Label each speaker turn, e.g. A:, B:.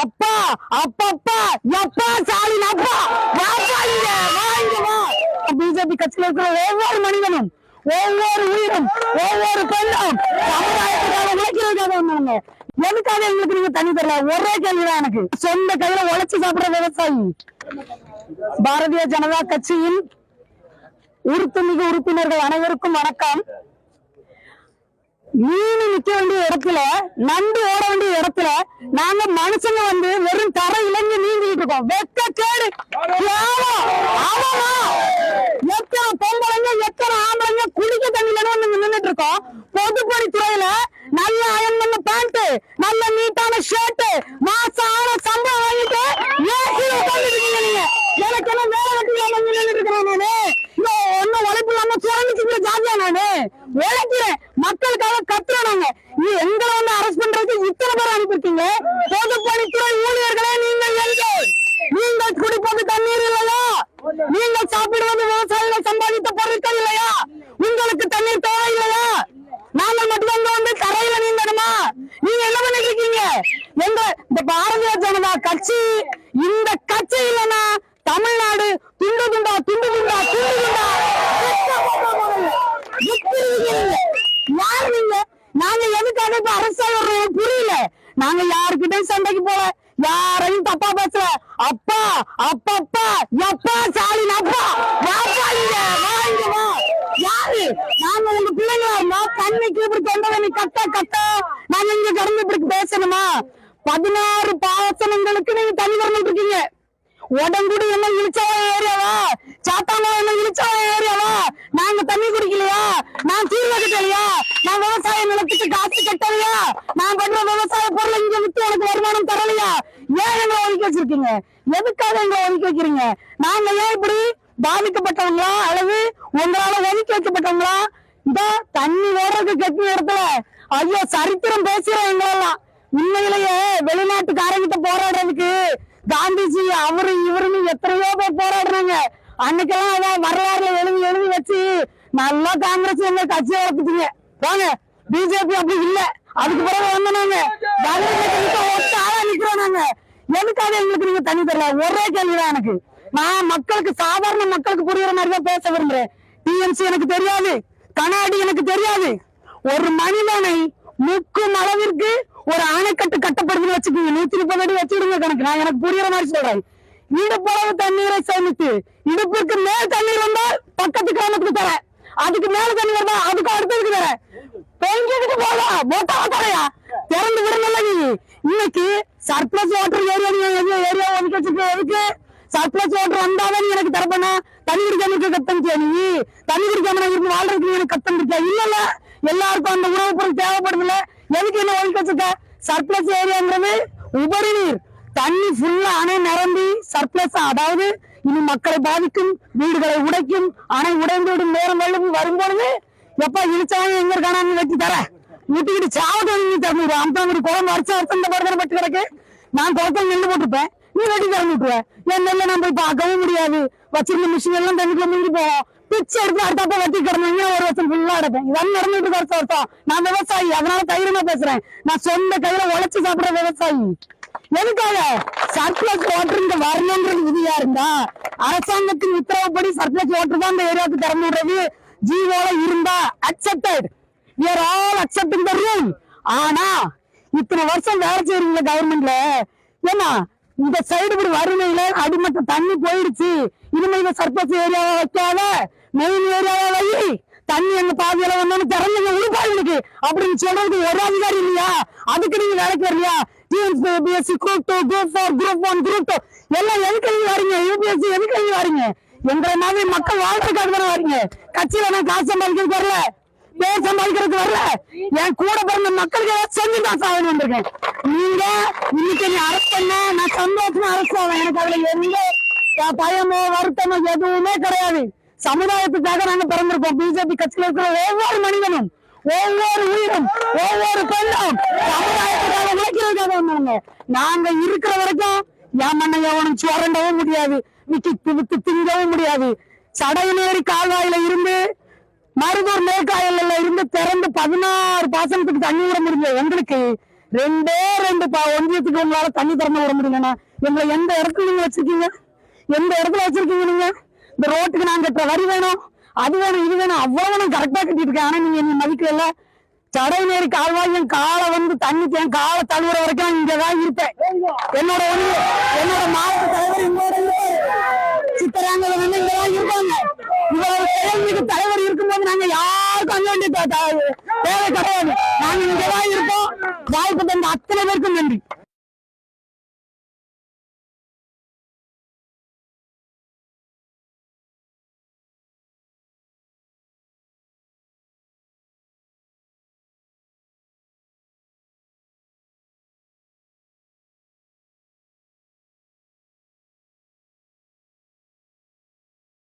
A: அப்பா அப்பப்பா எப்பா ஸ்டாலின் அப்பா பிஜேபி கட்சியில் இருக்கிற ஒவ்வொரு மனிதனும் ஒவ்வொரு உயிரும் ஒவ்வொரு பெண்ணும் சமுதாயத்துக்காக உழைக்கிறதுக்காக வந்தாங்க. எதுக்காக எங்களுக்கு நீங்க தண்ணி தரல? ஒரே கேள்விதான் எனக்கு. சொந்த கையில உழைச்சு சாப்பிடுற விவசாயி. பாரதிய ஜனதா கட்சியின் உறுப்புமிகு உறுப்பினர்கள் அனைவருக்கும் வணக்கம். மீன் நிக்க வேண்டிய இடத்துல நண்டு ஓட வேண்டிய இடத்துல நாங்க மனுஷங்க வந்து வெறும் தர இளைஞர் நீங்கிட்டு இருக்கோம். வெக்க கேடு. எத்தனை பொம்பளைங்க எத்தனை ஆம்பளைங்க குடிக்க தண்ணியில வந்து நின்னுட்டு இருக்கோம். பொதுப்பணித்துறையில நல்ல அயன் பண்ண பேண்ட் நல்ல நீட்டான ஷர்ட் மாசம் ஆன சம்பளம் வாங்கிட்டு ஏசில உட்காந்துருக்கீங்க நீங்க எனக்கு எல்லாம் வேலை வெட்டி இல்லாம இங்க நின்னுட்டு இருக்கிறேன் நானு இந்த ஒன்னும் உழைப்பு இல்லாம சுரண்டிச்சுக்கிற ஜாதியா நானு உழைக்கிறேன். மக்களுக்காக கத்துறோம் நீ எங்களை வந்து அரெஸ்ட் பண்றதுக்கு இத்தனை பேர் அனுப்பிருக்கீங்க பொதுப்பணித்துறை ஊழியர்களே நீங்கள் எங்கே? நீங்கள் குடிப்பது தண்ணீர் இல்லையா? நீங்கள் சாப்பிடுவது விவசாயிகள் சம்பாதித்த பொருட்கள் இல்லையா? உங்களுக்கு தண்ணீர் தேவை இல்லையா? நாங்கள் மட்டும் இங்க வந்து தரையில நீந்தணுமா? நீங்க என்ன பண்ணிட்டு இருக்கீங்க? எங்க இந்த பாரதிய ஜனதா கட்சி இந்த கட்சி இல்லைன்னா தமிழ்நாடு துண்டு துண்டா துண்டு துண்டா துண்டு துண்டா எப்படி இருக்கீங்க? யார் நீங்க நாங்க எதுக்காக இப்ப அரசாங்கம் புரியல. நாங்க யாருக்கிட்டையும் சண்டைக்கு போல. யாரையும் தப்பா பேசல. அப்பா அப்பப்பா எப்பா ஸ்டாலின் அப்பா. வாப்பா இங்க வா இங்க யாரு? நாங்க உங்க பிள்ளைங்களா இருந்தா கண்ணுக்கு இப்படி தொண்டை தண்ணி கத்த கத்த. நாங்க இங்க கடந்து இப்படி பேசணுமா? பதினாறு பாசனங்களுக்கு நீங்க தண்ணி வரணும் இருக்கீங்க. உடம்புடி என்ன இழிச்சவா ஏரியாவா சாத்தாங்க என்ன இழிச்சவா ஏரியாவா நாங்க தண்ணி குடிக்கலையா? நான் தீர்வு கட்டலையா நான் விவசாய நிலத்துக்கு காசு கட்டலையா? நான் பண்ற விவசாய பொருளை இங்க வித்து எனக்கு வருமானம் தரலையா? ஏன் எங்களை ஒதுக்கி வச்சிருக்கீங்க? எதுக்காக எங்களை ஒதுக்கி வைக்கிறீங்க? நாங்க ஏன் இப்படி பாதிக்கப்பட்டவங்களா? அல்லது உங்களால ஒதுக்கி வைக்கப்பட்டவங்களா? இந்த தண்ணி ஓடுறதுக்கு கெட்டி இடத்துல ஐயோ சரித்திரம் பேசுறோம் எங்களெல்லாம். உண்மையிலேயே வெளிநாட்டுக்காரங்கிட்ட போராடுறதுக்கு காந்திஜி அவரு இவருன்னு எத்தனையோ பேர் போராடுறாங்க. அன்னைக்கெல்லாம் அதான் வரலாறுல எழுதி எழுதி வச்சு நல்லா காங்கிரஸ் எங்க கட்சியை வளர்த்துட்டீங்க. வாங்க பிஜேபி அப்படி இல்ல. அதுக்கு பிறகு வந்து நாங்க ஆளா நிக்கிறோம் நாங்க. எதுக்காக எங்களுக்கு நீங்க தண்ணி தரல? ஒரே கேள்விதான் எனக்கு. நான் மக்களுக்கு சாதாரண மக்களுக்கு புரியுற மாதிரி தான் பேச விரும்புறேன். டிஎம்சி எனக்கு தெரியாது. கண்ணாடி எனக்கு தெரியாது. ஒரு மனிதனை முக்கும் அளவிற்கு ஒரு அணைக்கட்டு கட்டப்படுதுன்னு வச்சுக்கோங்க. நூத்தி முப்பது அடி வச்சுடுங்க கணக்கு. நான் எனக்கு புரியுற மாதிரி சொல்றேன். இடுப்பளவு தண்ணீரை சேமித்து இடுப்புக்கு மேல் தண்ணீர் வந்தால் பக்கத்து கிராமத்துக்கு தரேன். அதுக்கு மேல தண்ணி வருதா அதுக்கு அடுத்ததுக்கு தரேன்? பெஞ்சுக்கிட்டு போதா மொட்டா தரையா திறந்து விடணும்ல நீ. இன்னைக்கு சர்ப்ளஸ் வாட்டர் ஏரியா ஏரியா ஒதுக்கி வச்சிருக்க எதுக்கு? சர்ப்ளஸ் வாட்டர் வந்தாதான் நீ எனக்கு தரப்பண்ணா தண்ணி குடிக்காம இருக்க கத்தம்பியா நீ? தண்ணி குடிக்காம நான் இருந்து வாழ்றதுக்கு நீ எனக்கு கத்தம்பியா இல்ல இல்ல எல்லாருக்கும் அந்த உணவுப் பொருள் தேவைப்படுதுல்ல. எதுக்கு என்ன ஒதுக்கி வச்சிருக்க? சர்ப்ளஸ் ஏரியாங்கிறது உபரி நீர் தண்ணி ஃபுல்லா அணை நிரம்பி சர்ப்ளஸ் அதாவது இனி மக்களை பாதிக்கும் வீடுகளை உடைக்கும் அணை உடைந்துவிடும் நேரம் வெள்ளம் வரும்பொழுது எப்ப இழிச்சாங்க எங்க இருக்கானு வெட்டி தர. ஊட்டிக்கிட்டு சாவட்டும் நீ திறந்து அம்பாங்குடி குளம் வருஷம் வருஷம் இந்த மாதிரி பட்டு கிடக்கு. நான் குளத்தில் நெல்லு போட்டிருப்பேன். நீ வெட்டி திறந்து விட்டுருவ என் நெல்லை நான் போய் பார்க்கவும் முடியாது. வச்சிருந்த மிஷின் எல்லாம் தண்ணிக்குள்ள முடிஞ்சு போவோம் பிச்சை எடுத்து அடுத்தப்ப வெட்டி கிடந்தீங்க ஒரு வருஷம் ஃபுல்லா எடுப்பேன் இதான் நடந்துட்டு வருஷம் வருஷம். நான் விவசாயி. அதனால தைரியமா பேசுறேன். நான் சொந்த கையில உழைச்சு சாப்பிடுற விவசாயி. எதுக்காக? சர்ப்ளஸ் வாட்டர் இங்க வரணும்ன்றது விதியா இருந்தா அரசாங்கத்தின் உத்தரவுப்படி சர்ப்ளஸ் வாட்டர் தான் இந்த ஏரியாவுக்கு திறந்து விடுறது. ஜீவோல இருந்தா accepted we're all accepting the rule ஆனா இத்தனை வருஷம் வேலை செய்யறீங்க கவர்மெண்ட்ல ஏன்னா இந்த சைடு இப்படி வறுமையில அடிமட்ட தண்ணி போயிடுச்சு. இனிமே இந்த சர்பஸ் ஏரியாவை வைக்காத. மெயின் ஏரியாவை வை தண்ணி எங்க பாதியில வந்தோன்னு திறந்துங்க உழுப்பாங்களுக்கு அப்படின்னு சொல்றதுக்கு ஒரு அதிகாரி இல்லையா? அதுக்கு நீங்க வேலைக்கு வரலையா? TNPSC group two group four group one group two எல்லாம் எதுக்கு நீங்க வரீங்க யூபிஎஸ்சி எதுக்கு நீங்க வரீங்க? எங்களை மாதிரி மக்கள் வாழ்றதுக்காக தானே வரீங்க. கட்சியில நான் காசு சம்பாதிக்கிறதுக்கு வரல. பேர் சம்பாதிக்கிறதுக்கு வரல. என் கூட பிறந்த மக்களுக்கு ஏதாவது செஞ்சு தான் சாதனை வந்திருக்கேன். நீங்க இன்னைக்கு நீ அரசு பண்ண நான் சந்தோஷமா அரசு ஆவேன். எனக்கு அதுல எந்த பயமோ வருத்தமோ எதுவுமே கிடையாது. சமுதாயத்துக்காக நாங்க பிறந்திருக்கோம். பிஜேபி கட்சியில இருக்கிற ஒவ்வொரு மனிதனும் ஒவ்வொரு உயிரும் ஒவ்வொரு பெண்ணும் சமுதாயத்துக்கு உழைக்கிறதுக்காக நாங்க இருக்கிற வரைக்கும் என் மண்ணை எவனும் சுரண்டவும் முடியாது. விக்கி வித்து திங்கவும் முடியாது. சடையநேரி கால்வாயில இருந்து மருதூர் மேற்காயல்ல இருந்து திறந்து பதினாறு பாசனத்துக்கு தண்ணி விட முடியல எங்களுக்கு ரெண்டே ரெண்டு ப- ஒன்றியத்துக்கு உங்களால தண்ணி திறந்து விட முடியலண்ணா. எங்களை எந்த இடத்துல நீங்க வச்சிருக்கீங்க? எந்த இடத்துல வச்சிருக்கீங்க நீங்க? இந்த ரோட்டுக்கு நாங்க வரி வேணும்? அது வேணும் இது வேணும். அவ்வளவு நான் கரெக்டா கட்டிட்டு இருக்கேன். ஆனா நீங்க என்ன மதிக்கல சடைநேரி கால்வாய் என் காலை வந்து தண்ணி என் காலை தழுவுற வரைக்கும் இங்கதான் இருப்பேன். என்னோட ஒண்ணு என்னோட மாவட்ட தலைவர் இங்கோட சித்தராங்கல வந்து இங்கதான் இருப்பாங்க. இவ்வளவு தலைவர் இருக்கும்போது நாங்க யாருக்கும் அங்க வேண்டிய தேவை கிடையாது. நாங்க இங்கதான் இருக்கோம். வாய்ப்பு தந்த அத்தனை பேருக்கும் நன்றி.